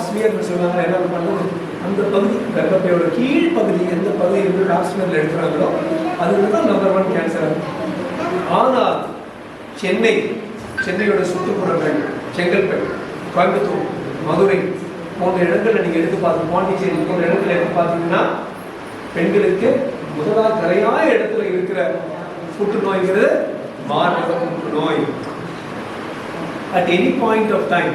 Top சொல்லுவாங்க என்ன பண்ணுறது அந்த பகுதி கர்ப்பப்பையோட கீழ் பகுதி எந்த பகுதி வந்து டாப் எடுக்கிறாங்களோ அதுக்கு தான் நம்பர் ஒன் கேன்சர் ஆனால் சென்னை சென்னையோட சுற்றுப்புறங்கள் செங்கல்பட்டு கோயம்புத்தூர் மதுரை போன்ற இடங்களில் நீங்கள் எடுத்து பார்த்து பாண்டிச்சேரி போன்ற இடத்துல எடுத்து பார்த்தீங்கன்னா பெண்களுக்கு முதலாக கரையாய இடத்துல இருக்கிற புற்றுநோய்ங்கிறது மாரக புற்றுநோய் at any point of time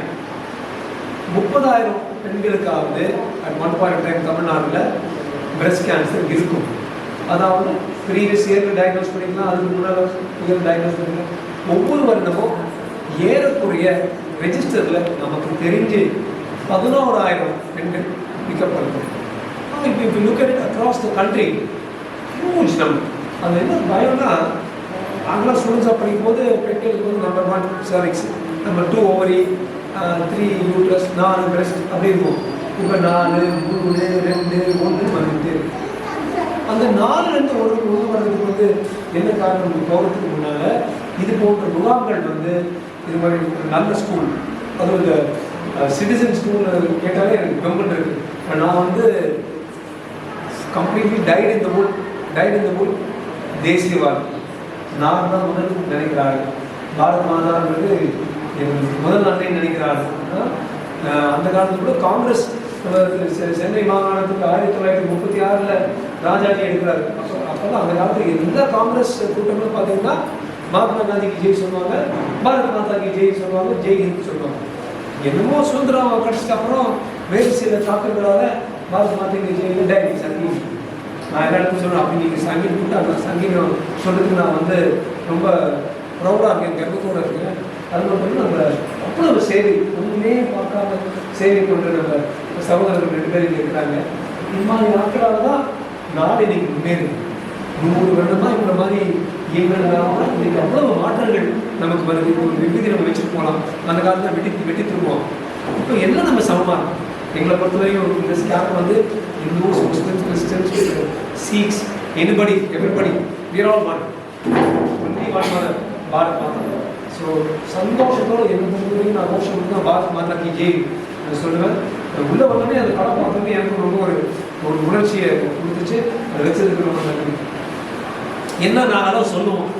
முப்பதாயிரம் பெண்களுக்காவது அட் ஒன் பாயிண்ட் டைம் தமிழ்நாட்டில் பிரஸ்ட் கேன்சர் இருக்கும். அதாவது ப்ரீவியஸ் இயரில் டயக்னோஸ் பண்ணிக்கலாம் அதுக்கு முன்னால் இயர் டயக்னோஸ் பண்ணிக்கலாம். ஒவ்வொரு வருடமும் ஏறக்குறைய ரெஜிஸ்டரில் நமக்கு தெரிஞ்சு பதினோராயிரம் பெண்கள் பிக்கப் பண்ணுறோம் இப்போ இப்போ look at across the country huge number அது என்ன பயம்னா நாங்களாம் ஸ்டூடெண்ட்ஸாக படிக்கும்போது பெண்களுக்கு வந்து number one cervix number two ovary three uterus நாலு பிரஸ்ட் அப்படி இருக்கும் இப்போ நாலு மூணு ரெண்டு ஒன்று வந்துட்டு. அந்த நாலு ரெண்டு ஒரு ஒன்று வர்றதுக்கு வந்து என்ன காரணம்? போகிறதுக்கு முன்னால் இது போன்ற முகாம்கள் வந்து இது மாதிரி ஒரு நல்ல ஸ்கூல் அதுவும் இந்த சிட்டிசன் ஸ்கூல் கேட்டாலே எனக்கு கவர்மெண்ட் இருக்கு. நான் வந்து கம்ப்ளீட்லி டைட் இந்த ஊர் டைட் இந்த ஊர் தேசியவாதி. நான் தான் முதல் நினைக்கிறாங்க பாரத் மாதான்றது நாட்டை அந்த காலத்துல கூட காங்கிரஸ் சென்னை மாகாணத்துக்கு ஆயிரத்தி தொள்ளாயிரத்தி முப்பத்தி ஆறில் ராஜாஜி எடுக்கிறாரு. அப்போ அப்போல்லாம் அந்த காலத்துல எந்த காங்கிரஸ் கூட்டங்களும் பார்த்தீங்கன்னா மகாத்மா காந்திக்கு ஜெய் சொல்லுவாங்க பாரத் மாதாக்கு ஜெய் சொல்லுவாங்க ஜெய் ஹிந்த் சொல்லுவாங்க. என்னமோ சுதந்திரம் கிடைச்சதுக்கு அப்புறம் வேறு சில தாக்கங்களால பாரத் மாதாக்கு ஜெய் டைரி சங்கீத் நான் எல்லா இடத்துக்கும் சொல்லுவேன் அப்படி நீங்கள் சங்கீத் கூப்பிட்டு அந்த சங்கீதம் சொல்றதுக்கு நான் வந்து ரொம்ப ப்ரௌடாக இருக்கேன் கர்வத்தோட இருக்கேன். அது மட்டும் நம்ம அவ்வளவு சேவை ஒன்றுமே பார்க்காம சேவை கொண்டு நம்ம சகோதரர்கள் ரெண்டு பேர் இங்கே இருக்கிறாங்க. இந்த மாதிரி நாட்களால் தான் நாடு இன்னைக்கு முன்னேறுது. நூறு வருடமா இந்த மாதிரி இயங்குறதுனால இன்னைக்கு அவ்வளவு மாற்றங்கள் நமக்கு வருது. இப்போ ஒரு விபதி நம்ம வச்சுட்டு போகலாம் அந்த காலத்தில் வெட்டி வெட்டி திரும்புவோம். இப்போ எல்லாம் நம்ம சமமாக இருக்கும் எங்களை பொறுத்தவரையும் இந்த ஸ்கேம் வந்து Hindus Muslims Christians Sikhs anybody everybody we're all one only one Bharat Mata. So சந்தோஷத்தோட என்ன பொறுத்தவரைக்கும் நான் கோஷம் தான் பாரத் மாதா கி ஜெய் நான் சொல்லுவேன். உள்ள வந்தோடனே அந்த படம் பார்த்தோன்னே எனக்கு ரொம்ப ஒரு ஒரு உணர்ச்சியை கொடுத்துச்சு. அதை வச்சதுக்கு ரொம்ப நன்றி. என்ன நாங்களும் சொல்லுவோம்.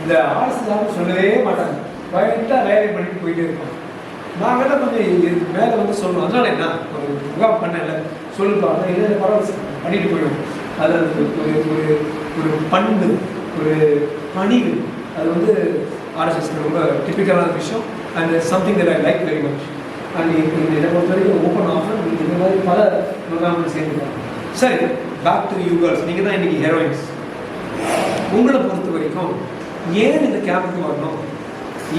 இந்த அரசு சொல்லவே மாட்டாங்க. பயட்டா வேலை பண்ணிட்டு போயிட்டே இருப்போம் நாங்கள்லாம் கொஞ்சம் மேலே வந்து சொல்லுவோம் அதனால என்ன? ஒரு முகாம் பண்ணல. சொல்லுப்பா இல்லை பரவாயில்ல பண்ணிட்டு போயிடும் அது அது ஒரு ஒரு ஒரு பண்பு ஒரு பணிவு. அது வந்து ஆர்எஸ்எஸ்க்கு ரொம்ப டிப்பிக்கலான விஷயம். And something that I like very much and என்னை பொறுத்த வரைக்கும் ஓப்பன் ஆஃபர் இந்த மாதிரி பல முகாம்கள் சேர்ந்துருக்காங்க. சரி பேக் டு யூ கேர்ள்ஸ் நீங்கள் தான் இன்றைக்கி ஹெரோயின்ஸ் உங்களை பொறுத்த வரைக்கும் ஏன் இந்த கேம்புக்கு வரணும்?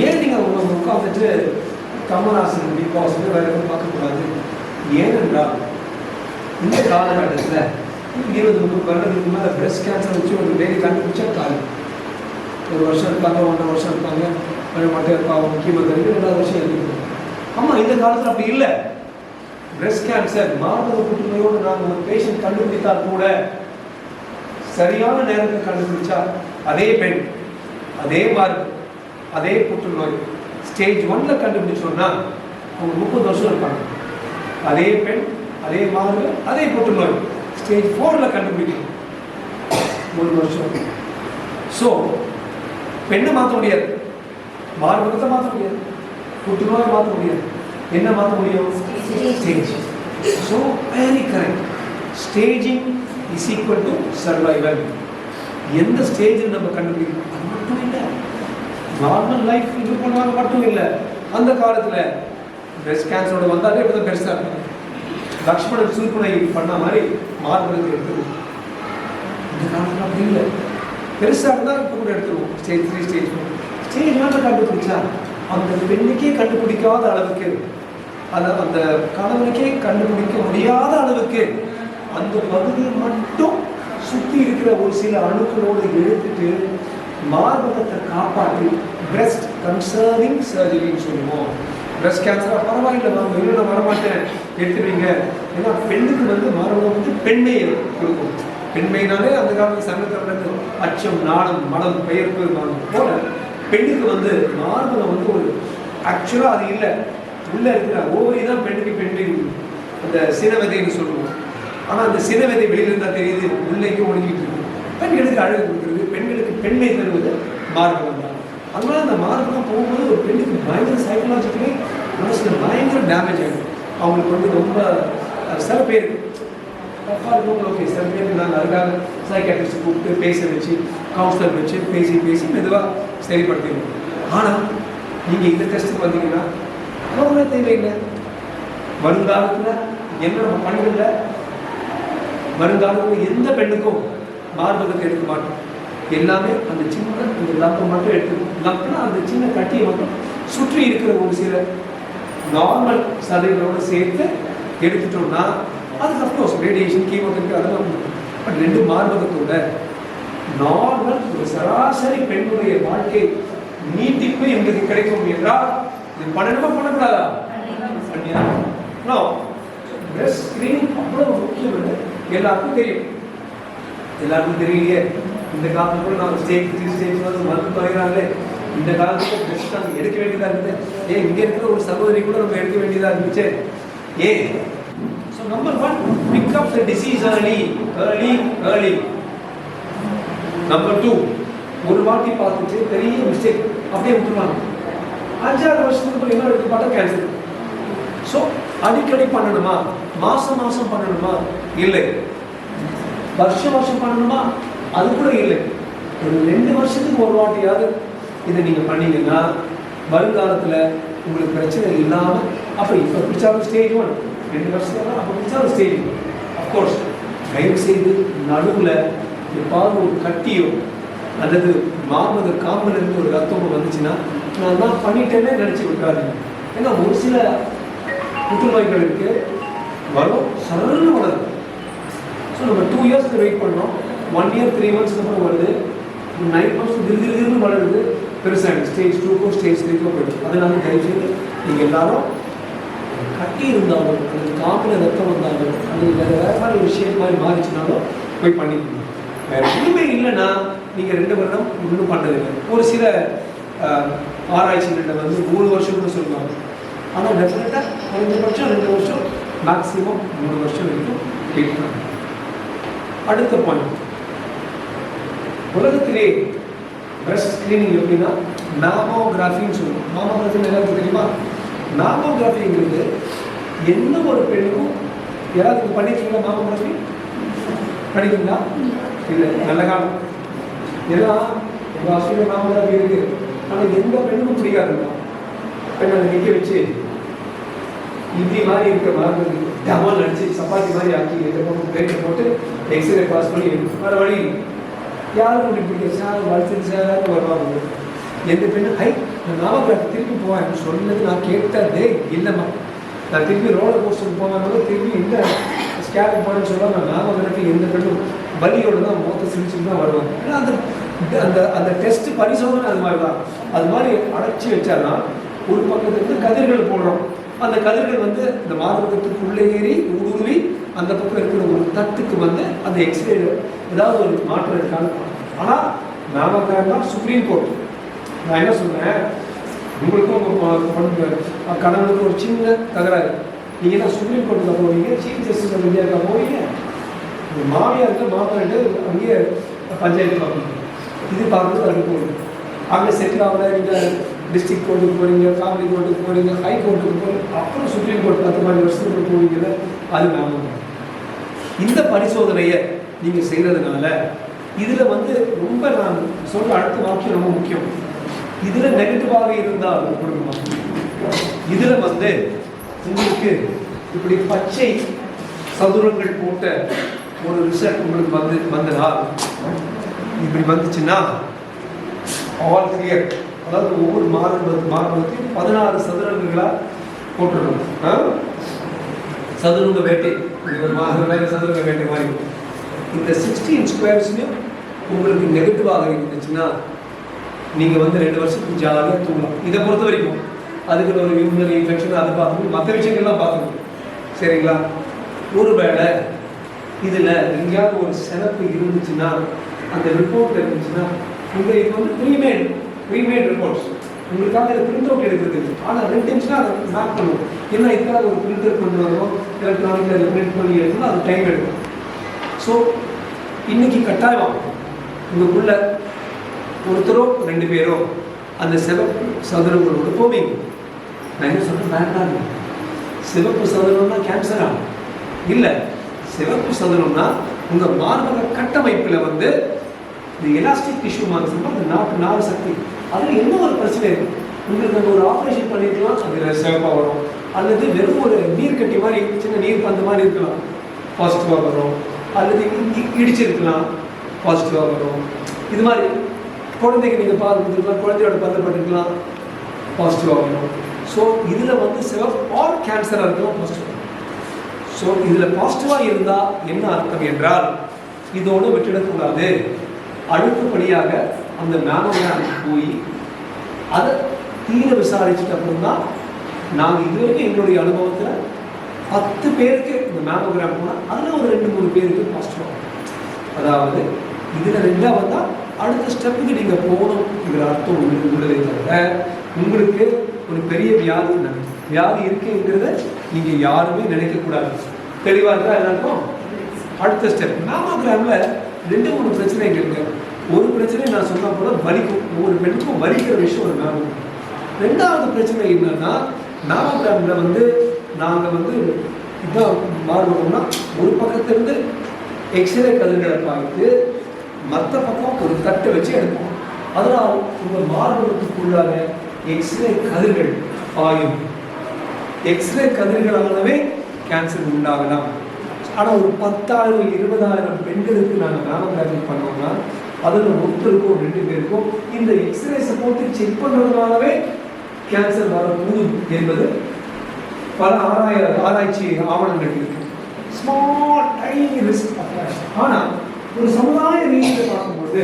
ஏன் நீங்கள் உங்களை உட்காந்துட்டு கமல்ஹாசன் பிக் பாஸ் வேறு எதுவும் பார்க்கக்கூடாது? ஏனென்றால் இந்த காலகட்டத்தில் இருபது முப்பது வருடத்துக்கு மேலே பிரஸ்ட் கேன்சர் வச்சு ஒரு டெய்லி கண்டுபிடிச்சா காலம் ஒரு வருஷம் இருப்பாங்க ஒன்றரை வருஷம் இருப்பாங்க கொஞ்சம் மட்டும் இருப்பாங்க முக்கியமாக தெரிஞ்சு ரெண்டாவது வருஷம் இருக்கு ஆமாம் இந்த காலத்தில் அப்படி இல்லை. பிரஸ்ட் கேன்சர் மார்பக புற்றுநோயோடு நாங்கள் ஒரு பேஷண்ட் கண்டுபிடித்தால் கூட சரியான நேரத்தில் கண்டுபிடிச்சா அதே பெண் அதே மார்பு அதே புற்றுநோய். ஸ்டேஜ் ஒன்ல கண்டுபிடிச்சோம்னா அவங்க முப்பது வருஷம் இருப்பாங்க. அதே பெண் அதே மார்பு அதே புற்றுநோய். ஸ்டேஜ் ஃபோரில் கண்டுபிடிக்கணும். ஒரு வருஷம். ஸோ பெண்ணை மாற்ற முடியாது. மார்பகத்தை மாற்ற முடியாது. புற்றுநோயை மாற்ற முடியாது. என்ன மாற்ற முடியும்? Stage so very correct staging is equal to survival எந்த ஸ்டேஜில் நம்ம கண்டுபிடிக்கணும்? அது மட்டும் இல்லை. நார்மல் லைஃப் இது பண்ணாங்க மட்டும் இல்லை. அந்த காலத்தில் பிரஸ்ட் கேன்சரோட வந்தாலே இப்போ தான் பெருசாக இருப்பாங்க லக்ஷ்மணன் சூர்பனை பண்ண மாதிரி மார்பகத்தை எடுத்துருவோம் இந்த காலத்தில் அப்படி இல்லை. பெருசாக இருந்தால் இப்போ கூட எடுத்துருவோம். Stage three stage four stage ஒன்ல கண்டுபிடிச்சா அந்த பெண்ணுக்கே கண்டுபிடிக்காத அளவுக்கு அந்த அந்த கணவனுக்கே கண்டுபிடிக்க முடியாத அளவுக்கு அந்த பகுதியை மட்டும் சுற்றி இருக்கிற ஒரு சில அணுக்களோடு எடுத்துட்டு மார்பகத்தை காப்பாற்றி பிரஸ்ட் கன்சர்னிங் சர்ஜரின்னு சொல்லுவோம். பிரஸ்ட் கேன்சராக பரவாயில்லை மேம் இல்லை வரமாட்டேன். எடுத்துருவீங்க ஏன்னா பெண்ணுக்கு வந்து மார்பகம் வந்து பெண்மையை கொடுக்கும். பெண்மைனாலே அந்த காலத்து சங்கத்தில் வந்து அச்சம் நாணம் மனம் பெயர்ப்பு போல பெண்ணுக்கு வந்து மார்பகம் வந்து ஒரு ஆக்சுவலாக அது இல்லை. உள்ள இருக்கிற ஓவரி தான் பெண்ணுக்கு பெண்மை அந்த சினவதைன்னு சொல்லுவோம். ஆனால் அந்த சினவதை வெளியில இருந்தால் தெரியுது உள்ளேயும் ஒழுங்கிட்டு இருக்கும் பெண்களுக்கு அழகு கொடுக்குறது பெண்களுக்கு பெண்மை தருவது மார்பகம் தான். அதனால அந்த மார்பகம் போகும்போது ஒரு பெண்ணுக்கு பயங்கர சைக்கலாஜிக்கலி மனசில் பயங்கர டேமேஜ் ஆகிடும் அவங்களுக்கு வந்து ரொம்ப சில பேருக்கு ஓகே சில பேர் நாங்கள் அதுக்காக சைக்காட்ரிஸ்ட் கூப்பிட்டு பேச வச்சு கவுன்சிலர் வச்சு பேசி பேசி மெதுவாக சரிப்படுத்திடுவோம். ஆனால் நீங்கள் இந்த டெஸ்ட்டுக்கு வந்தீங்கன்னா அவ்வளோ தேவையில்லை. வருங்காலத்தில் என்ன நம்ம பண்ணல வருங்காலத்தில் எந்த பெண்ணுக்கும் மார்பகத்தை எடுக்க மாட்டோம். எல்லாமே அந்த சின்ன இந்த லப்பை மட்டும் எடுத்துக்கணும் லப்னா அந்த சின்ன கட்டியை மட்டும் சுற்றி இருக்கிற ஒரு சில நார்மல் சதைகளோடு சேர்த்து எடுத்துட்டோம்னா அதுக்கு அஃப்கோர்ஸ் ரேடியேஷன் கீமோதெரபி அதெல்லாம் பட் ரெண்டு மார்பகத்தோட நார்மல் ஒரு சராசரி பெண்ணுடைய வாழ்க்கை நீட்டிப்பு எங்களுக்கு கிடைக்கும் என்றால் இது பண்ணணுமா பண்ணக்கூடாதா? பண்ணியா? நோ பிரஸ்ட் ஸ்கிரீனிங் அவ்வளவு முக்கியம் இல்லை. எல்லாருக்கும் தெரியும். எல்லாருக்கும் தெரியலையே. இந்த காலத்துல கூட நம்ம ஸ்டேஜ் த்ரீ ஸ்டேஜ் வந்து மருந்து தொலைகிறாங்களே இந்த காலத்துல பிரஸ்ட் நாங்கள் எடுக்க வேண்டியதாக இருந்தது. ஏன் இங்கே இருக்கிற ஒரு சகோதரி கூட நம்ம எடுக்க வேண்டியதாக இருந்துச்சு? ஏன்? Number one pick up the disease early early early number two ஒரு வாட்டி பார்த்துட்டு பெரிய மிஸ்டேக் அப்படியே விட்டுருவாங்க. அஞ்சாறு வருஷத்துக்கு இன்னொரு எடுத்து பார்த்தா கேன்சர் ஸோ அடிக்கடி பண்ணணுமா? மாசம் மாசம் பண்ணணுமா? இல்லை. வருஷம் வருஷம் பண்ணணுமா? அது கூட இல்லை. ஒரு ரெண்டு வருஷத்துக்கு ஒரு வாட்டியாவது இதை நீங்கள் பண்ணீங்கன்னா வருங்காலத்தில் உங்களுக்கு பிரச்சனை இல்லாமல் அப்போ இப்போ பிடிச்சாலும் ஸ்டேஜ் ஒன் ரெண்டு வருஷத்துல அப்போ பிடிச்சாலும் ஸ்டேஜ் அஃப்கோர்ஸ் தயவு செய்து நடுவில் எப்பாவது ஒரு கட்டியோ அல்லது மார்பக காம்புல இருந்து ஒரு ரத்தம் வந்துச்சுன்னா நான் தான் பண்ணிட்டேனே நினச்சி விட்டுறாதீங்க. ஏன்னா ஒரு சில புற்றுநோய்களுக்கு வரும் சரள வளரும். ஸோ நம்ம டூ இயர்ஸ்க்கு வெயிட் பண்ணோம். ஒன் இயர் த்ரீ மந்த்ஸ்க்கு அப்புறம் வருது. நைன் மந்த்ஸ் திரு திரு திருன்னு வளருது. பெருசாக ஸ்டேஜ் டூக்கோ ஸ்டேஜ் த்ரீக்கோ போயிடுச்சு அதனால தயவுசெய்து நீங்கள் எல்லாரும் கட்டி இருந்தாலும் அல்லது காப்பில் ரத்தம் வந்தாலும் அல்லது வேறு வேறு மாதிரி விஷயம் மாதிரி மாறிச்சுனாலும் போய் பண்ணிக்கணும். வேறு எதுவுமே இல்லைன்னா நீங்கள் ரெண்டு வருடம் ஒன்றும் பண்ணதில்லை. ஒரு சில ஆஹ், ஆராய்ச்சிகளில் வந்து மூணு வருஷம் சொல்லுவாங்க. ஆனால் டெஃபினட்டாக குறைஞ்சபட்சம் ரெண்டு வருஷம் மேக்ஸிமம் மூணு வருஷம் வரைக்கும் வெயிட் பண்ணணும். அடுத்த பாயிண்ட் உலகத்திலே பிரஸ்ட் ஸ்க்ரீனிங் எப்படின்னா மேமோகிராஃபின்னு சொல்லுவோம். மேமோகிராஃபின்னு எல்லாருக்கும் தெரியுமா? நாமோகிராஃபிங்கிறது எந்த ஒரு பெண்ணுக்கும் யாராவது பண்ணிருக்கீங்களா நாமோகிராஃபி பண்ணிருக்கீங்களா இல்லை நல்ல காலம். ஏன்னா உங்கள் ஆஸ்திரேலியா நாமோகிராஃபி இருக்கு. ஆனால் எந்த பெண்ணுக்கும் பிடிக்காதுங்க. பெண்ணை நிற்க வச்சு இட்லி மாதிரி இருக்க மாதிரி டமால் அடிச்சு சப்பாத்தி மாதிரி ஆக்கி இந்த பக்கம் பிளேட்டை போட்டு எக்ஸ்ரே பாஸ் பண்ணி வர வழி யாரும் இப்படி யாரும் சார் வளர்த்து சார் வருவாங்க. எந்த பெண்ணு ஐ நான் நாமகிராஃபி திரும்பி போவேன் சொன்னது நான் கேட்டதே இல்லைம்மா. நான் திரும்பி ரோலர் கோஸ்டர் போவேன் திரும்பி இந்த ஸ்கேப் போனேன்னு சொல்ல நான் நாமகிராஃபி எந்த பெண்ணும் வலியோடு தான் மொத்த சிரிச்சுட்டு தான் வருவாங்க. ஏன்னா அந்த அந்த அந்த டெஸ்ட் பரிசோதனை அது மாதிரி தான். அது மாதிரி அடைச்சி வச்சாதான் ஒரு பக்கத்துக்கு கதிர்கள் போடுறோம். அந்த கதிர்கள் வந்து இந்த மார்பகத்துக்குள்ளே ஏறி ஊடுருவி அந்த பக்கம் இருக்கிற ஒரு தட்டுக்கு வந்து அந்த எக்ஸ்ரே ஏதாவது ஒரு மாற்றம் இருக்கான்னு ஆனால் நாம தான் சுப்ரீம் கோர்ட் நான் என்ன சொன்னேன்? உங்களுக்கும் உங்கள் ம- கணவனுக்கு ஒரு சின்ன தகராறு. நீங்கள் தான் சுப்ரீம் கோர்ட்டில் போவீங்க சீஃப் ஜஸ்டிஸ் ஆஃப் இந்தியாவுக்கு போவீங்க இந்த மாமியாருக்கு மாப்பிள்ளை அங்கேயே பஞ்சாயத்து பார்க்கணும். இது பார்க்குறது அது அங்கே செட்டில் ஆகல நீங்கள் டிஸ்ட்ரிக்ட் கோர்ட்டுக்கு போகிறீங்க ஃபேமிலி கோர்ட்டுக்கு போகிறீங்க ஹை கோர்ட்டுக்கு போகிறீங்க அப்புறம் சுப்ரீம் கோர்ட் பத்து மாதிரி வருஷத்துக்கு போவீங்கல்ல அது நாம இந்த பரிசோதனையை நீங்கள் செய்கிறதுனால இதில் வந்து ரொம்ப நான் சொல்கிற அடுத்த வாக்கியம் ரொம்ப முக்கியம். இதில் நெகட்டிவாக இருந்தால் குடும்பம்? இதில் வந்து உங்களுக்கு இப்படி பச்சை சதுரங்கள் போட்ட ஒரு ரிசல்ட் உங்களுக்கு வந்து வந்ததால் இப்படி வந்துச்சுன்னா ஆல் கிளியர் அதாவது ஒவ்வொரு மாதம் மாதத்தையும் பதினாறு சதுரங்களாக போட்டுடணும் சதுரங்க வேட்டை. ஒரு சதுரங்க வேட்டை மாதிரி. இந்த சிக்ஸ்டீன் ஸ்கொயர்ஸ்லையும் உங்களுக்கு நெகட்டிவாக இருந்துச்சுன்னா நீங்கள் வந்து ரெண்டு வருஷத்துக்கு ஜாலியாக தூங்கலாம். இதை பொறுத்த வரைக்கும் அதுக்கு ஒரு யூரினரி இன்ஃபெக்ஷன் அதை பார்த்துக்கணும். மற்ற விஷயங்கள்லாம் பார்த்துக்கணும். சரிங்களா? ஒரு ஒருவேளை இதில் எங்கேயாவது ஒரு சிறப்பு இருந்துச்சுன்னா அந்த ரிப்போர்ட் இருந்துச்சுன்னா உங்கள் இது வந்து ப்ரீமேட் ப்ரீமேட் ரிப்போர்ட்ஸ் உங்களுக்காக இதை பிரிண்ட் அவுட் எடுக்கிறது ஆனால் ரெண்டு நிமிஷம் அதை மேக் பண்ணுவோம். ஏன்னா இதுக்காக ஒரு பிரிண்டர் கொண்டு வரோம் எலக்ட்ரானிக்கில் அதை பிரிண்ட் பண்ணி எடுக்கணும் அது டைம் எடுக்கும். ஸோ இன்னைக்கு கட்டாயம் உங்களுக்குள்ள ஒருத்தரோ ரெண்டு பேரோ அந்த சிவப்பு சதுரங்களோடு போவீங்க. நான் என்ன சொல்றேன்? வேண்டாம் சிவப்பு சதுரம்னா கேன்சரா இல்லை. சிவப்பு சதுரம்னா உங்கள் மார்பக கட்டமைப்பில் வந்து இந்த எலாஸ்டிக் டிஷ்யூ மாதிரி அந்த நாட்டு நாலு சக்தி. அதில் என்ன ஒரு பிரச்சனை இருக்குது உங்களுக்கு அந்த ஒரு ஆப்ரேஷன் பண்ணிக்கலாம் அதில் சிவப்பாக வரும். அல்லது வெறும் ஒரு நீர் கட்டி மாதிரி சின்ன நீர் பந்த மாதிரி இருக்கலாம். பாசிட்டிவாக வரும். அல்லது இடிச்சிருக்கலாம். பாசிட்டிவாக வரும். இது மாதிரி குழந்தைக்கு நீங்கள் பால் கொடுத்துருக்கலாம் குழந்தையோட பந்து பண்ணிருக்கலாம் பாசிட்டிவாக வரும் ஸோ இதில் வந்து சிவப்பு ஆல் கேன்சராக இருக்கலாம் பாசிட்டிவ் ஸோ இதில் பாசிட்டிவாக இருந்தால் என்ன அர்த்தம் என்றால் இதோடு விட்டுடக்கூடாது. அடுத்தபடியாக அந்த மேமோகிராம் போய் அதை தீர விசாரிச்சுட்டு அப்புறம் தான் நாங்கள் இது வரைக்கும் எங்களுடைய அனுபவத்தில் பத்து பேருக்கு இந்த மேமோகிராம் போனால் அதில் ஒரு ரெண்டு மூணு பேருக்கு பாசிட்டிவாக அதாவது இதில் ரெண்டாக தான் அடுத்த ஸ்டெப்புக்கு நீங்கள் போகணுங்கிற அர்த்தம் உங்களுக்கு உள்ளதே தவிர உங்களுக்கு ஒரு பெரிய வியாதி ந- வியாதி இருக்குங்கிறத நீங்கள் யாருமே நினைக்கக்கூடாது. தெளிவாக இருந்தால் எல்லாருக்கும்? அடுத்த ஸ்டெப் நாமகிராமில் ரெண்டு மூணு பிரச்சனைகள் இருக்கு. ஒரு பிரச்சனை நான் சொன்ன போல வலிக்கும். ஒவ்வொரு பெண்ணுக்கும் வலிக்கிற விஷயம் ஒரு மேம் ரெண்டாவது பிரச்சனை என்னன்னா நாமகிராமில் வந்து நாங்கள் வந்து இதான் மாறுவோம்னா ஒரு பக்கத்திலிருந்து எக்ஸ்ரே கதிர்களை பார்த்து மற்ற பக்கம் ஒரு தட்டை வச்சு எடுப்போம். அதனால் உங்கள் மார்பகத்துக்குள்ளாக எக்ஸ்ரே கதிர்கள் பாயும். எக்ஸ்ரே கதிர்களானவே கேன்சர் உண்டாகலாம். ஆனால் ஒரு பத்தாயிரம் இருபதாயிரம் பெண்களுக்கு நாங்கள் மேமோகிராஃபி பண்ணோம்னா அதில் ஒருத்தருக்கும் ரெண்டு பேருக்கும் இந்த எக்ஸ்ரேஸை போட்டு செக் பண்ணுறதுனாலவே கேன்சர் வரக்கூடும் என்பது பல ஆராய ஆராய்ச்சி ஆவணங்கள் இருக்கு. ஸ்மால் டைனி ரிஸ்க் ஆனால் ஒரு சமுதாய ரீதியில் பார்க்கும்போது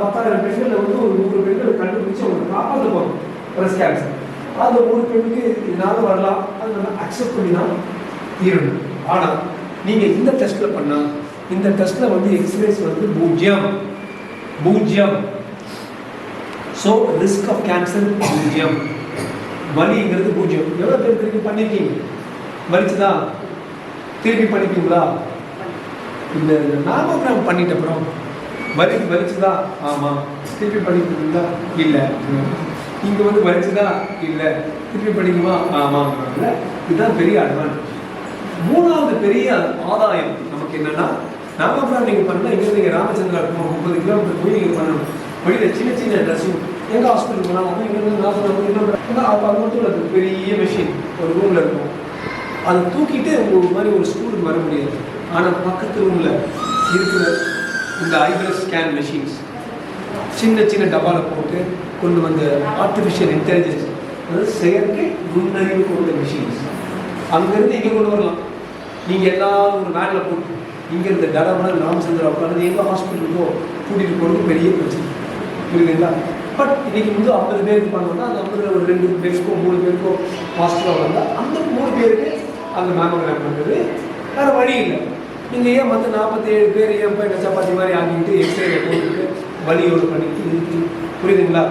பத்தாயிரம் பெண்களில் வந்து ஒரு நூறு பெண்கள் கண்டுபிடிச்சு அவங்க காப்பாற்ற போகும் பிரஸ்ட் கேன்சர் அந்த ஒரு பெண்ணுக்கு இதனால வரலாம். அது நம்ம அக்செப்ட் பண்ணி தான் தீரணும். ஆனால் நீங்கள் இந்த டெஸ்ட்டில் பண்ணால் இந்த டெஸ்ட்டில் வந்து எக்ஸ்ரேஸ் வந்து பூஜ்ஜியம் பூஜ்ஜியம் ஸோ ரிஸ்க் ஆஃப் கேன்சர் பூஜ்ஜியம் வலிங்கிறது பூஜ்ஜியம் எவ்வளோ பேர் திருப்பி பண்ணியிருக்கீங்க வலிச்சுதா திருப்பி பண்ணிப்பீங்களா இந்த நாமோகிராம் பண்ணிட்ட அப்புறம் வலி வலிச்சுதா ஆமாம் திருப்பி பண்ணிப்பீங்களா இல்லை. இங்கே வந்து வலிச்சுதா இல்லை. திருப்பி படிக்குமா ஆமாங்கிறாங்கல்ல? இதுதான் பெரிய அட்வான்டேஜ் மூணாவது பெரிய ஆதாயம் நமக்கு என்னன்னா நாமோகிராம் நீங்கள் பண்ணால் இங்கே நீங்கள் ராமச்சந்திரா இருக்கும் முப்பது கிலோமீட்டர் போய் நீங்கள் பண்ணணும். வழியில் சின்ன சின்ன ட்ரெஸ்ஸும் எங்கே ஹாஸ்பிட்டல் போனால் அப்போ இங்கே வந்து நாற்பது கிலோமீட்டர் அப்போ அது மட்டும் இல்லை பெரிய மிஷின் ஒரு ரூமில் இருக்கும். அதை தூக்கிட்டு ஒரு மாதிரி ஒரு ஸ்கூலுக்கு வர முடியாது. ஆனால் பக்கத்து ரூமில் இருக்கிற இந்த ஐபிஎஸ் ஸ்கேன் மிஷின்ஸ் சின்ன சின்ன டப்பாவில் போட்டு கொண்டு வந்த ஆர்டிஃபிஷியல் இன்டெலிஜென்ஸ் அதாவது செயற்கை நுண்ணறிவு கொண்ட மிஷின்ஸ் அங்கேருந்து இங்கே கொண்டு வரலாம். நீங்கள் எல்லாரும் ஒரு வேனில் போட்டு இங்கேருந்து டடமன ராமச்சந்திரா உட்காந்து எங்கள் ஹாஸ்பிட்டலுக்கோ கூட்டிகிட்டு போகிறது பெரிய பிரச்சனை. புரியுதுங்களா? பட் இன்னைக்கு வந்து ஐம்பது பேருக்கு பண்ணோம்னா அந்த ஐம்பது ஒரு ரெண்டு பேருக்கோ மூணு பேருக்கோ ஹாஸ்டலாக வந்தால் அந்த மூணு பேருக்கு அந்த மேமோகிராம் பண்ணுறது வேறு வழி இல்லை. நீங்கள் ஏன் மற்ற நாற்பத்தி ஏழு பேர் ஏன் போய் சப்பாத்தி மாதிரி ஆக்கிட்டு எக்ஸ்ரே போட்டுட்டு வலியோடு பண்ணிட்டு இருக்கு புரியுதுங்களா?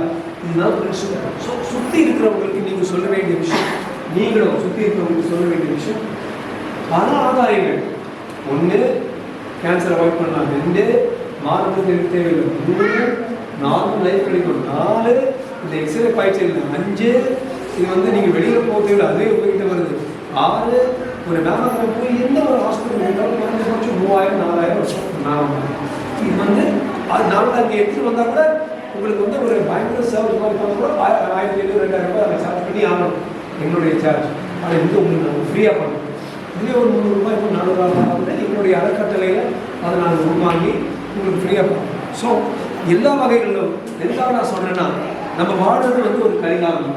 இதுதான் பிரச்சனை ஸோ சுற்றி இருக்கிறவங்களுக்கு நீங்கள் சொல்ல வேண்டிய விஷயம். நீங்களும் சுற்றி இருக்கிறவங்களுக்கு சொல்ல வேண்டிய விஷயம். பல ஆதாயங்கள். ஒன்று கேன்சர் அவாய்ட் பண்ணலாம். ரெண்டு மார்க்கத்துக்கு தேவையில்லை. மூணு நார்மல் லைஃப் கிடைக்கும் நாலு இந்த எக்ஸ்ரே பாய்ச்சல் அஞ்சு இது வந்து நீங்கள் வெளியில் போக தேவையில்லை அதுவே உங்ககிட்ட வருது. ஆறு ஒரு மேமோகிராம் போய் எந்த ஒரு ஹாஸ்பிட்டல் இருந்தாலும் குறைஞ்சபட்சம் மூவாயிரம் நாலாயிரம் வருஷம் இது வந்து அது நாங்கள் அங்கே எடுத்துகிட்டு வந்தால் கூட உங்களுக்கு வந்து ஒரு பயங்கர சர்வீஸ் மாதிரி பண்ணால் கூட ஆயிரத்தி ஐநூறு ரெண்டாயிரம் ரூபாய் அதை சார்ஜ் பண்ணி ஆகணும். எங்களுடைய சார்ஜ் அதை வந்து உங்களுக்கு நாங்கள் ஃப்ரீயாக பண்ணணும் இதுவே ஒரு முந்நூறுரூபா இப்போ நானூறுரூவா வந்து எங்களுடைய அறக்கட்டளையில் அதை நாங்கள் உள்வாங்கி உங்களுக்கு ஃப்ரீயாக பண்ணணும் ஸோ எல்லா வகைகளிலும் எதுக்காக நான் சொல்கிறேன்னா நம்ம வாழ்றது வந்து ஒரு கரிகாலம்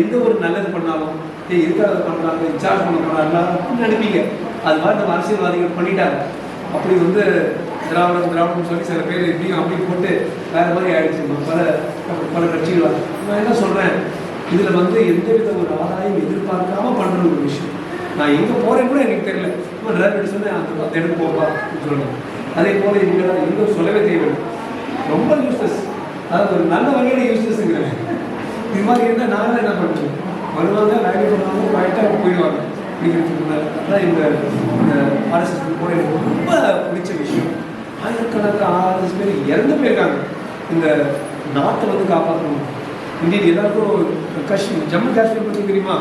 எந்த ஒரு நல்லது பண்ணாலும் ஏய் எதுக்காக பண்ணுறாங்க இன்சார்ஜ் பண்ண நினைப்பீங்க அது மாதிரி நம்ம அரசியல்வாதிகள் பண்ணிட்டாங்க. அப்படி வந்து திராவிடம் திராவிடம் சொல்லி சில பேர் இப்படியும் அப்படி போட்டு வேறு மாதிரி ஆயிடுச்சு. பல பல கட்சிகள் நான் என்ன சொல்கிறேன் இதில் வந்து எந்த வித ஒரு ஆதாயம் எதிர்பார்க்காம பண்ணுற ஒரு விஷயம். நான் எங்கே போகிறேன் கூட எனக்கு தெரியல. இப்போ டிரைவர் சொன்னேன் அந்த இடத்துக்கு போப்பா சொல்லணும் அதே போல் இவங்க எங்கே சொல்லவே தேவை ரொம்ப யூஸ்லெஸ் அதாவது ஒரு நல்ல வகையில் யூஸ்லெஸ்ங்கிறேன் இது மாதிரி இருந்தால் நாங்களே என்ன பண்ணுறோம் வருவாங்க வேலை போயிட்டு அவங்க போயிடுவாங்க. அப்படிங்கிறதுக்கு அதான் இந்த இந்த ஆர்எஸ்எஸ் போட எனக்கு ரொம்ப பிடிச்ச விஷயம். ஆயிரக்கணக்கான ஆர்எஸ் பேர் இறந்து போயிருக்காங்க. இந்த நாட்டை வந்து காப்பாற்றணும் இந்தியன் எல்லாருக்கும் காஷ்மீர் ஜம்மு காஷ்மீர் பற்றி தெரியுமா?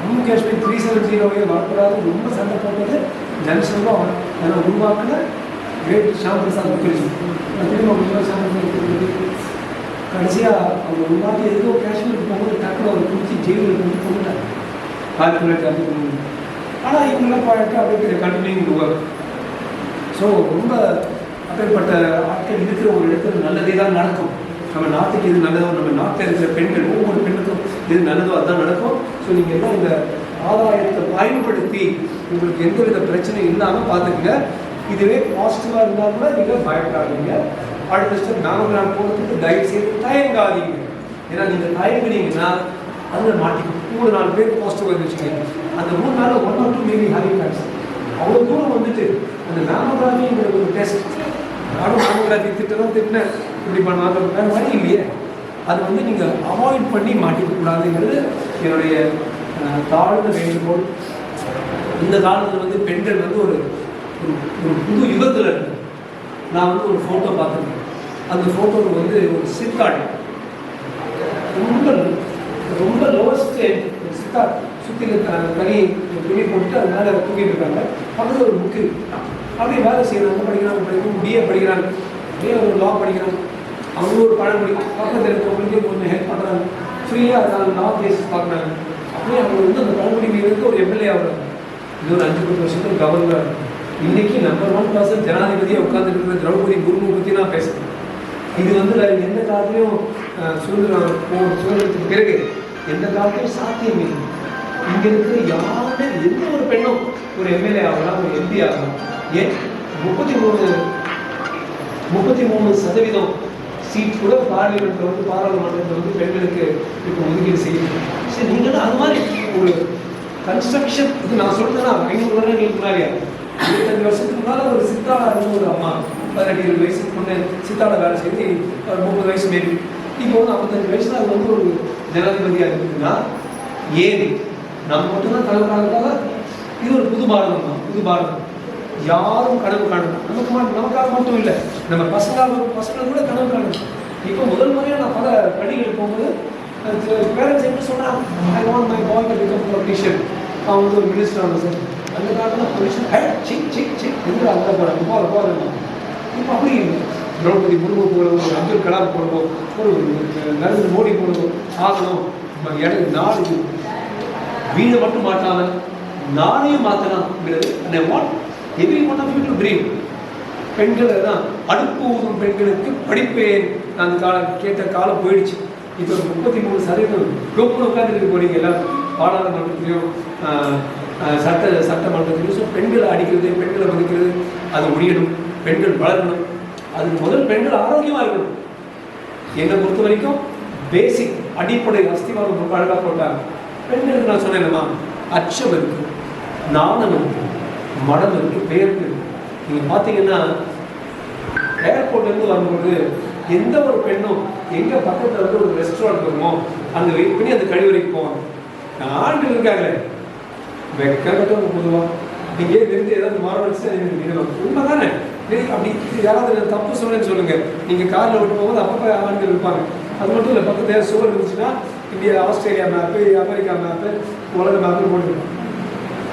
ஜம்மு காஷ்மீர் த்ரீ செவன் ஜீரோவே வரக்கூடாது. ரொம்ப சண்டை போட்டது ஜனசங்கம் அதை உருவாக்குன கிரேட் ஷாம் பிரசாத் முகர்ஜி. நான் தெரியுமா பிரசாத் முகர்ஜி. கடைசியாக அவங்க உருவாக்கி ஏதோ காஷ்மீருக்கு போகும்போது டக்குனு அவர் குடிச்சு ஜெயிலில் கொண்டு போட்டாங்க ஆயிரத்தி தொள்ளாயிரத்தி அறுபத்தி மூணு. ஆனால் இவங்களாம் பாட்டு அப்படிங்கிற கண்டினியூ ஒர்க் ஸோ ரொம்ப அப்பேற்பட்ட ஆட்கள் இருக்கிற ஒரு இடத்துல நல்லதே தான் நடக்கும். நம்ம நாட்டுக்கு எது நல்லதோ நம்ம நாட்டில் இருக்கிற பெண்கள் ஒவ்வொரு பெண்ணுக்கும் எது நல்லதோ அதுதான் நடக்கும். ஸோ நீங்கள் எல்லாம் இந்த ஆதாயத்தை பயன்படுத்தி உங்களுக்கு எந்த வித பிரச்சனையும் இல்லாமல் பார்த்துக்கங்க. இதுவே பாசிட்டிவாக இருந்தால் கூட நீங்கள் பயப்படாதீங்க. அடுத்த ஸ்டெப் நாமகிராம் போகிறதுக்கு தயவு செய்து தயங்காதீங்க. ஏன்னா நீங்கள் தயங்குனீங்கன்னா அதில் மாட்டிக்கும். மூணு நாலு பேர் போஸ்ட் வந்து வச்சுக்கோங்க. அந்த மூணு நாள் one or two maybe having bags அவ்வளோ தூரம் வந்துட்டு அந்த மேமோகிராஃபிங்கிற ஒரு டெஸ்ட் நானும் மேமோகிராஃபி திட்டம் திட்டினேன். இப்படி பண்ணாத வேறு வழி இல்லையே. அது வந்து நீங்கள் அவாய்ட் பண்ணி மாட்டிக்கக்கூடாதுங்கிறது என்னுடைய தாழ்ந்த வேண்டுகோள். இந்த காலத்தில் வந்து பெண்கள் வந்து ஒரு ஒரு ஒரு புது யுகத்தில் இருக்கு. நான் வந்து ஒரு ஃபோட்டோ பார்த்துருக்கேன். அந்த ஃபோட்டோ வந்து ஒரு சித்தாடி ரொம்ப ரொம்ப லோவஸ்ட் சித்தா சுற்றி தனி துணி போட்டு அது மேலே தூக்கிட்டு இருக்காங்க. பக்கத்தில் ஒரு புக்கு அப்படி வேலை செய்யறாங்க படிக்கிறாங்க படிக்கணும் பிஏ படிக்கிறாங்க. அப்படியே ஒரு லா படிக்கிறாங்க. அவங்க ஒரு பழமொழி பக்கத்தில் இருக்கிறவங்களுக்கு கொஞ்சம் ஹெல்ப் பண்ணுறாங்க ஃப்ரீயாக அதான் லா கேஸ் பார்க்குறாங்க. அப்படியே அவங்க வந்து அந்த பழமொழி ஒரு எம்எல்ஏ ஆகுறாங்க. இது ஒரு அஞ்சு பத்து வருஷத்துக்கு கவர்னர் இன்னைக்கு நம்பர் ஒன் பர்சன் ஜனாதிபதியாக உட்காந்துருக்கிற இருக்கிற திரௌபதி முர்மு பற்றி நான் பேசுகிறேன் இது வந்து வேற எந்த காலத்திலையும் சுதந்திரம் போ- சுதந்திரத்துக்கு பிறகு எந்த காலத்திலையும் சாத்தியம் இல்லை. இங்க இருக்கிற யாருமே எந்த ஒரு பெண்ணும் ஒரு எம்எல்ஏ ஆகலாம் ஒரு எம்பி ஆகலாம். ஏன்? முப்பத்தி மூணு முப்பத்தி மூணு சதவீதம் சீட் கூட பார்லிமெண்ட்ல வந்து பாராளுமன்றத்தில் வந்து பெண்களுக்கு இப்போ ஒதுக்கீடு செய்யணும். சரி நீங்கள் அது மாதிரி ஒரு கன்ஸ்ட்ரக்ஷன் இது நான் சொல்றேன்னா ஐநூறு வருடங்களுக்கு முன்னாடியா? இருபத்தஞ்சு வருஷத்துக்கு முன்னால ஒரு சித்தாளா இருந்த ஒரு அம்மா. பதினெட்டு இருபது வயசு பொண்ணு சித்தாள வேலை செய்து ஒரு முப்பது வயசு மேரி இப்போ வந்து ஐம்பத்தஞ்சு வயசுல அது வந்து ஒரு ஜனாதிபதியாக இருக்குதுன்னா ஏன்? நம்ம மட்டும்தான் கலந்துக்காக இது ஒரு புது பாரதம் தான் புது பாரதம். யாரும் கனவு காணணும் நமக்கு மட்டும் நமக்காக மட்டும் இல்லை நம்ம பசங்க பசங்க கூட கனவு காணணும் இப்போ முதல் முறையாக நான் பல பள்ளிகள் போகும்போது பேரண்ட்ஸ் என்ன சொன்னால் I want my boy to become politician அவன் வந்து ஒரு மினிஸ்டர் ஆன சார். அந்த காலத்தில் பொலிஷன் ஹை சிக் சிக் சிக் எங்கே அங்கே போகிறாங்க போகிற போகிறேன் அப்படி இல்லை. திரௌபதி முர்மு போலவோ அப்துல் கலாம் போலவோ ஒரு நரேந்திர மோடி போலவோ ஆகணும். நம்ம இடம் நாடு வீடு மட்டும் மாற்றாம நாளையும் மாற்றலாம்ங்கிறது and I want every one of you to பெண்களை தான் அடுப்பு ஊதும் பெண்களுக்கு படிப்பேன். அந்த காலம் கேட்ட காலம் போயிடுச்சு. இப்போ முப்பத்தி மூணு சதவீதம் குரூப்னு உட்காந்துட்டு போறீங்க எல்லாம் பாராளுமன்றத்திலையும் சட்ட சட்டமன்றத்திலையும் ஸோ பெண்களை அடிக்கிறது பெண்களை மதிக்கிறது அது முடியணும். பெண்கள் வளரணும். அதுக்கு முதல் பெண்கள் ஆரோக்கியமாக இருக்கணும். என்னை பொறுத்த வரைக்கும் பேசிக் அடிப்படை அஸ்திவாரம் ரொம்ப அழகாக போட்டாங்க. பெண்களுக்கு நான் சொன்னேன்மா அச்சம் இருக்கு நாணம் இருக்கு மடம் இருக்கு பேருக்கு இருக்கு. நீங்கள் பார்த்தீங்கன்னா ஏர்போர்ட்லேருந்து வரும்போது எந்த ஒரு பெண்ணும் எங்கே பக்கத்தில் வந்து ஒரு ரெஸ்டாரண்ட் வருமோ அங்கே வெயிட் பண்ணி அந்த கழிவறைக்கு போவாங்க. ஆண்கள் இருக்காங்களே. வெக்க பொதுவாக நீங்கள் ஏன் நிறுத்தி ஏதாவது மாறவழைச்சு எனக்கு உண்மை தானே அப்படி யாராவது தப்பு சொல்லுன்னு சொல்லுங்கள் நீங்கள் காரில் விட்டு போகும்போது அப்பப்போ ஆண்கள் இருப்பாங்க. அது மட்டும் இல்லை பக்கத்தில் சுவர் இருந்துச்சுன்னா India Australia map America map உலக மேப்பு போட்டுருக்கோம்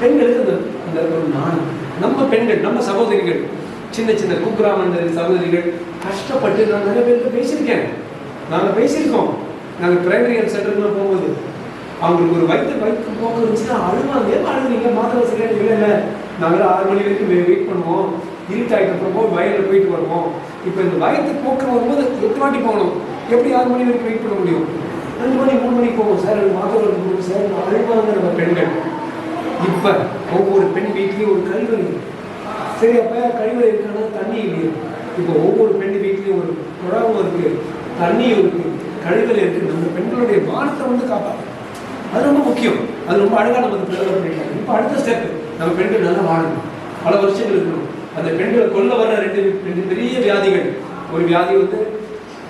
பெண்களுக்கு அந்த அந்த ஒரு நாணம். நம்ம பெண்கள் நம்ம சகோதரிகள் சின்ன சின்ன குக்கிராமந்த சகோதரிகள் கஷ்டப்பட்டு நான் நிறைய பேருக்கு பேசியிருக்கேன். நாங்கள் பேசியிருக்கோம். நாங்கள் பிரைமரி ஹெல்த் சென்டர்லாம் போகும்போது. அவங்களுக்கு ஒரு வயிற்று வயிற்று போக்கு இருந்துச்சுன்னா அழுவாங்க. ஏன் அழுவீங்க மாத்திரை சரியாக இல்லை இல்லை நாங்கள் ஆறு மணி வரைக்கும் வெயிட் பண்ணுவோம். இருட்டாயிட்ட போகும்போது வயலில் போயிட்டு வருவோம். இப்போ இந்த வயத்து போக்கு வரும்போது எட்டு வாட்டி போகணும். எப்படி ஆறு மணி வரைக்கும் வெயிட் பண்ண முடியும்? ரெண்டு மணி மூணு மணிக்கு போவோம். சார் எனக்கு மாத்திரை கொடுக்கும் சார் அழுவாங்க நம்ம பெண்கள். இப்போ ஒவ்வொரு பெண் வீட்லேயும் ஒரு கழிவறை சரி அப்போ கழிவறை இருக்கானா தண்ணி இல்லையா. இப்போ ஒவ்வொரு பெண் வீட்லேயும் ஒரு குழாவும் இருக்கு. தண்ணியும் இருக்கு. கழிவறை இருக்கு. நம்ம பெண்களுடைய மானத்தை வந்து காப்பாற்றணும் அது ரொம்ப முக்கியம். அது ரொம்ப அழகாக நம்ம டெவலப் பண்ணிட்டாங்க இப்போ அடுத்த ஸ்டெப் நம்ம பெண்கள் நல்லா வாழணும். பல வருஷங்கள் இருக்கணும். அந்த பெண்களை கொல்ல வர ரெண்டு ரெண்டு பெரிய வியாதிகள். ஒரு வியாதி வந்து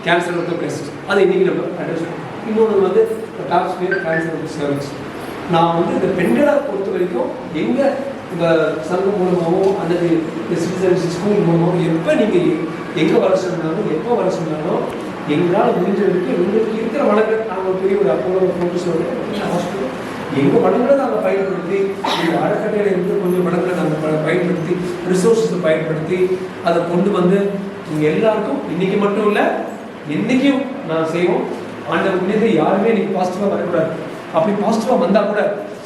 கேன்சர் வந்து பிரஸ்ட் அதை இன்னைக்கு நம்ம அட்ரஸ் இன்னொன்று வந்து டாப் கேன்சர் ஆஃப் சர்வீஸ் நான் வந்து இந்த பெண்களை பொறுத்த வரைக்கும் எங்கே இந்த சங்கம் மூலமாகவோ அல்லது இந்த சிட்டிசன்ஸ் ஸ்கூல் மூலமாகவோ எப்போ நீங்கள் எங்கே வர சொன்னாலும் எப்போ வர சொன்னாலும் எங்களால் முடிஞ்ச வரைக்கும் எங்களுக்கு இருக்கிற வளங்கள் நாங்கள் பெரிய ஒரு அப்போலோ ஃபோட்டோ சொல்கிறோம் ஹாஸ்பிட்டல் எங்கள் வளங்களை நாங்கள் பயன்படுத்தி இந்த அறக்கட்டளை இருந்து கொஞ்சம் வளங்களை நாங்கள் ப- பயன்படுத்தி ரிசோர்ஸஸை பயன்படுத்தி அதை கொண்டு வந்து நீங்கள் எல்லாருக்கும் இன்னைக்கு மட்டும் இல்லை என்றைக்கும் நான் செய்வோம். ஆண்டவர்லேருந்து யாருமே இன்றைக்கி பாசிட்டிவாக வரக்கூடாது. அப்படி பாசிட்டிவாக வந்தால் கூட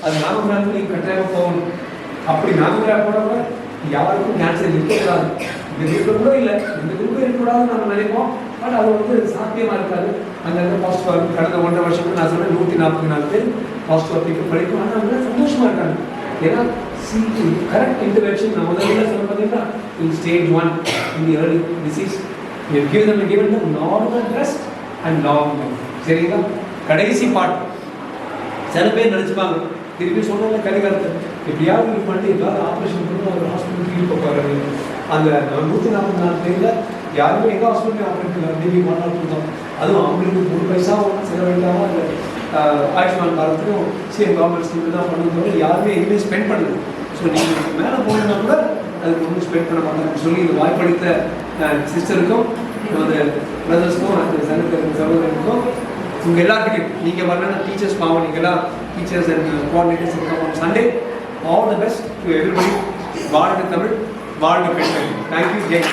அது நாங்கள் நீங்கள் கட்டாயமாக போகணும். அப்படி நாங்கள் போனால் கூட யாருக்கும் கேன்சர் இருக்கக்கூடாது. இந்த இருக்க கூட இல்லை இந்த குரூப் இருக்கக்கூடாதுன்னு நம்ம நினைப்போம். பட் அது வந்து சாத்தியமாக இருக்காது. அங்கங்கே பாசிட்டிவாக இருக்கும் கடந்த ஒன்றரை வருஷம் நான் சொன்னேன் நூற்றி நாற்பத்தி நாலு பேர் பாசிட்டிவாக பீப்புள் படிக்கும் ஆனால் அவங்க சந்தோஷமாக இருக்காங்க. ஏன்னா கரெக்ட் இன்டர்வென்ஷன் நான் முதல்ல சொல்ல பார்த்தீங்கன்னா in stage one in the early disease you give them given them normal rest and long life. சரிங்களா? கடைசி பாட் சில பேர் நினச்சிப்பாங்க திருப்பி சொன்னாங்க கரிகாலத்தை எப்படியாவது இது பண்ணி ஏதாவது ஆப்ரேஷன் பண்ணி அவர் ஹாஸ்பிட்டல் தீர்ப்பு போகிறாரு அந்த நூற்றி நாற்பத்தி நாலு பேரில் யாருமே எங்கள் ஹாஸ்பிட்டல் ஆப்ரேட் இல்லை மேபி ஒன் ஆர் டூ தான். அதுவும் அவங்களுக்கு ஒரு பைசாவும் செலவழிக்காமல் இல்லை. ஆயுஷ்மான் பாரத்துக்கும் சிஎம் கவர்மெண்ட் ஸ்கீம் தான் பண்ணுறவங்க யாருமே எதுவுமே ஸ்பெண்ட் பண்ணல. ஸோ நீங்கள் மேலே போனீங்கன்னா கூட அதுக்கு ஒன்றும் ஸ்பெண்ட் பண்ண மாட்டாங்கன்னு சொல்லி இந்த வாய்ப்பளித்த சிஸ்டருக்கும் நமது பிரதர்ஸ்க்கும் அந்த சங்கத்தின் சகோதரனுக்கும் உங்கள் எல்லாருக்கிட்டையும் நீங்கள் வரலன்னா டீச்சர்ஸ் பாவம் டீச்சர்ஸ் அண்ட் கோஆர்டினேட்டர்ஸ் இருக்காங்க Sunday all the best to everybody வாழ்க தமிழ் வாழ்க பெண்கள். தேங்க்யூ ஜெய்